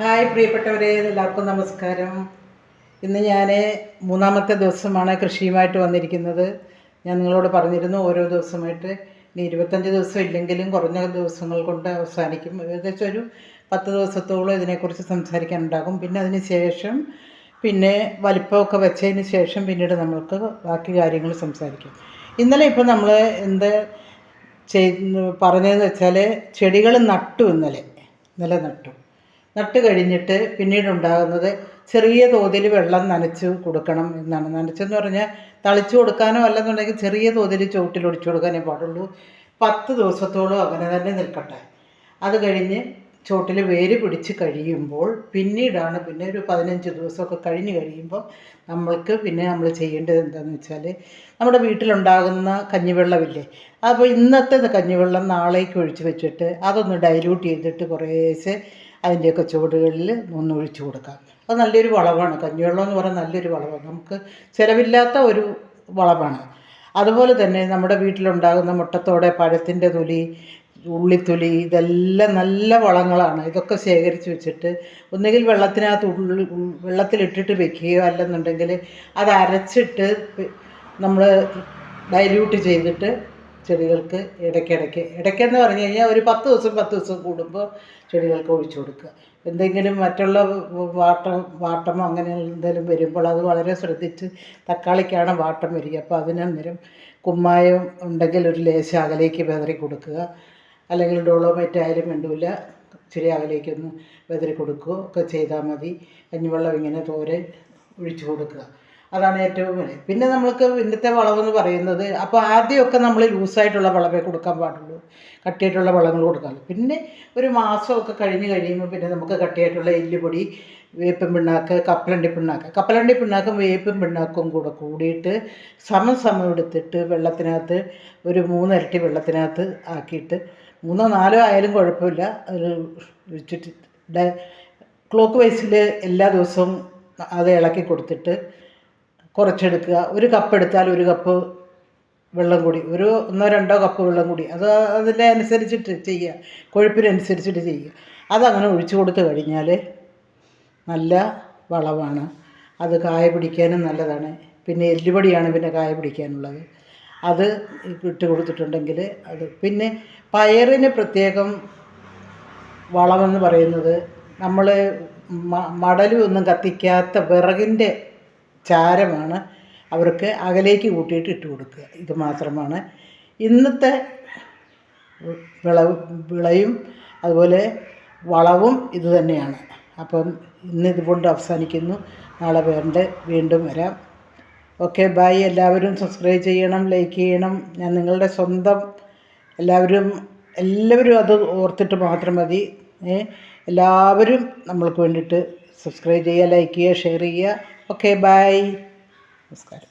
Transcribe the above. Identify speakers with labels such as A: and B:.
A: Hi പ്രിയപ്പെട്ടവരെ എല്ലാവർക്കും നമസ്കാരം. ഇന്ന് ഞാൻ മൂന്നാമത്തെ ദിവസമാണ് കൃഷിയുമായിട്ട് വന്നിരിക്കുന്നത്. ഞാൻ നിങ്ങളോട് പറഞ്ഞിരുന്നു ഓരോ ദിവസമായിട്ട് ഇനി ഇരുപത്തഞ്ച് ദിവസം ഇല്ലെങ്കിലും കുറഞ്ഞ ദിവസങ്ങൾ കൊണ്ട് അവസാനിക്കും. ഏകദേശം ഒരു പത്ത് ദിവസത്തോളം ഇതിനെക്കുറിച്ച് സംസാരിക്കാനുണ്ടാകും. പിന്നെ അതിന് ശേഷം പിന്നെ വലിപ്പമൊക്കെ വെച്ചതിന് ശേഷം പിന്നീട് നമ്മൾക്ക് ബാക്കി കാര്യങ്ങൾ സംസാരിക്കും. ഇന്നലെ ഇപ്പോൾ നമ്മൾ എന്ത് ചെയ് പറഞ്ഞതെന്ന് വെച്ചാൽ ചെടികൾ നട്ടു ഇന്നലെ. ഇന്നലെ നട്ടു. നട്ട് കഴിഞ്ഞിട്ട് പിന്നീട് ഉണ്ടാകുന്നത് ചെറിയ തോതിൽ വെള്ളം നനച്ച് കൊടുക്കണം എന്നാണ്. നനച്ചെന്ന് പറഞ്ഞാൽ തളിച്ചു കൊടുക്കാനോ അല്ലെന്നുണ്ടെങ്കിൽ ചെറിയ തോതിൽ ചുവട്ടിൽ ഒടിച്ചു കൊടുക്കാനേ പാടുള്ളൂ. പത്ത് ദിവസത്തോളം അങ്ങനെ തന്നെ നിൽക്കട്ടെ. അത് കഴിഞ്ഞ് ചുവട്ടിൽ വേര് പിടിച്ച് കഴിയുമ്പോൾ പിന്നീടാണ് പിന്നെ ഒരു പതിനഞ്ച് ദിവസമൊക്കെ കഴിഞ്ഞ് കഴിയുമ്പോൾ നമ്മൾക്ക് പിന്നെ നമ്മൾ ചെയ്യേണ്ടത് എന്താണെന്ന് വെച്ചാൽ നമ്മുടെ വീട്ടിലുണ്ടാകുന്ന കഞ്ഞിവെള്ളമില്ലേ അപ്പോൾ ഇന്നത്തെ കഞ്ഞിവെള്ളം നാളേക്ക് ഒഴിച്ച് വെച്ചിട്ട് അതൊന്ന് ഡൈല്യൂട്ട് ചെയ്തിട്ട് കുറേശ്ശെ അതിന്റെയൊക്കെ ചുവടുകളിൽ ഒന്ന് ഒഴിച്ച് കൊടുക്കാം. അത് നല്ലൊരു വളമാണ് കഞ്ഞിവെള്ളം എന്ന് പറയുന്നത് നല്ലൊരു വളമാണ് നമുക്ക് ചിലവില്ലാത്ത ഒരു വളമാണ് അതുപോലെ തന്നെ നമ്മുടെ വീട്ടിലുണ്ടാകുന്ന മുട്ടത്തോടെ പഴത്തിന്റെ തൊലി ഉള്ളിത്തൊലി ഇതെല്ലാം നല്ല വളങ്ങളാണ്. ഇതൊക്കെ ശേഖരിച്ച് വെച്ചിട്ട് ഒന്നുകിൽ വെള്ളത്തിനകത്ത് ഉള്ളി വെള്ളത്തിലിട്ടിട്ട് വെക്കുകയോ അല്ലെന്നുണ്ടെങ്കിൽ അത് അരച്ചിട്ട് നമ്മൾ ഡൈല്യൂട്ട് ചെയ്തിട്ട് ചെടികൾക്ക് ഇടയ്ക്കിടയ്ക്ക്. ഇടയ്ക്കെന്ന് പറഞ്ഞു കഴിഞ്ഞാൽ ഒരു പത്ത് ദിവസം പത്ത് ദിവസം കൂടുമ്പോൾ ചെടികൾക്ക് ഒഴിച്ചു കൊടുക്കുക. എന്തെങ്കിലും മറ്റുള്ള വാട്ടം വാട്ടമോ അങ്ങനെ എന്തെങ്കിലും വരുമ്പോൾ അത് വളരെ ശ്രദ്ധിച്ച് തക്കാളിക്കാണ് വാട്ടം വരിക. അപ്പോൾ അതിനന്നേരം കുമ്മായം ഉണ്ടെങ്കിൽ ഒരു ലേശം അകലേക്ക് വെതറി കൊടുക്കുക. അല്ലെങ്കിൽ ഡോളോമൈറ്റ് ആയാലും വേണ്ടില്ല ഇച്ചിരി അകലേക്കൊന്ന് വെതറി കൊടുക്കുകയോ ഒക്കെ ചെയ്താൽ മതി. കഞ്ഞിവെള്ളം ഇങ്ങനെ തോരെ ഒഴിച്ചു കൊടുക്കുക. അതാണ് ഏറ്റവും വലിയ. പിന്നെ നമ്മൾക്ക് ഇന്നത്തെ വളമെന്ന് പറയുന്നത് അപ്പോൾ ആദ്യമൊക്കെ നമ്മൾ ലൂസായിട്ടുള്ള വളമേ കൊടുക്കാൻ പാടുള്ളൂ. കട്ടിയായിട്ടുള്ള വളങ്ങൾ കൊടുക്കാറുള്ളൂ പിന്നെ ഒരു മാസമൊക്കെ കഴിഞ്ഞ് കഴിയുമ്പോൾ പിന്നെ നമുക്ക് കട്ടിയായിട്ടുള്ള എല്ലുപൊടി വേപ്പും പിണ്ണാക്ക് കപ്പലണ്ടി പിണ്ണാക്ക്. കപ്പലണ്ടി പിണ്ണാക്കും വേപ്പും പിണ്ണാക്കും കൂടെ കൂടിയിട്ട് സമം സമം എടുത്തിട്ട് വെള്ളത്തിനകത്ത് ഒരു മൂന്നിരട്ടി വെള്ളത്തിനകത്ത് ആക്കിയിട്ട് മൂന്നോ നാലോ ആയാലും കുഴപ്പമില്ല. അത് വെച്ചിട്ട് ക്ലോക്ക് വൈസിൽ എല്ലാ ദിവസവും അത് ഇളക്കി കൊടുത്തിട്ട് കുറച്ചെടുക്കുക. ഒരു കപ്പ് എടുത്താൽ ഒരു കപ്പ് വെള്ളം കൂടി. ഒരു ഒന്നോ രണ്ടോ കപ്പ് വെള്ളം കൂടി. അത് അതിന്റെ അനുസരിച്ചിട്ട് ചെയ്യുക. കൊഴുപ്പിനനുസരിച്ചിട്ട് ചെയ്യുക. അതങ്ങനെ ഒഴിച്ചു കൊടുത്തു കഴിഞ്ഞാൽ നല്ല വളമാണ്. അത് കായ പിടിക്കാനും നല്ലതാണ്. പിന്നെ എല്ലുപടിയാണ് പിന്നെ കായ പിടിക്കാനുള്ളത്. അത് ഇട്ട് കൊടുത്തിട്ടുണ്ടെങ്കിൽ അത് പിന്നെ പയറിന് പ്രത്യേകം വളമെന്ന് പറയുന്നത് നമ്മൾ മടലും ഒന്നും കത്തിക്കാത്ത വിറകിന്റെ ചാരമാണ് അവർക്ക് അകലേക്ക് കൂട്ടിയിട്ട് ഇട്ട് കൊടുക്കുക. ഇത് മാത്രമാണ്. ഇന്നത്തെ വിളവ് വിളയും അതുപോലെ വളവും ഇത് തന്നെയാണ്. അപ്പം ഇന്ന് ഇതുകൊണ്ട് അവസാനിക്കുന്നു. നാളെ വേണ്ട വീണ്ടും വരാം. Okay bye. എല്ലാവരും സബ്സ്ക്രൈബ് ചെയ്യണം ലൈക്ക് ചെയ്യണം. ഞാൻ നിങ്ങളുടെ സ്വന്തം എല്ലാവരും എല്ലാവരും അത് ഓർത്തിട്ട് മാത്രം മതി. എല്ലാവരും നമ്മൾക്ക് വേണ്ടിയിട്ട് സബ്സ്ക്രൈബ് ചെയ്യുക ലൈക്ക് ചെയ്യുക ഷെയർ ചെയ്യുക. ഓക്കെ ബൈ നമസ്കാരം